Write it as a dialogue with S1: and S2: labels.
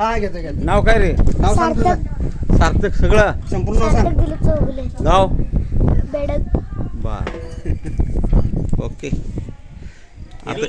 S1: हा घेतो घेतो.
S2: नाव काय रे?
S1: नाव सांग तुझं.
S2: सार्थक. सगळं?
S1: संपूर्ण नाव सांग.
S3: चौगुले.
S2: गाव
S3: बेडक.
S2: बर. ओके. आता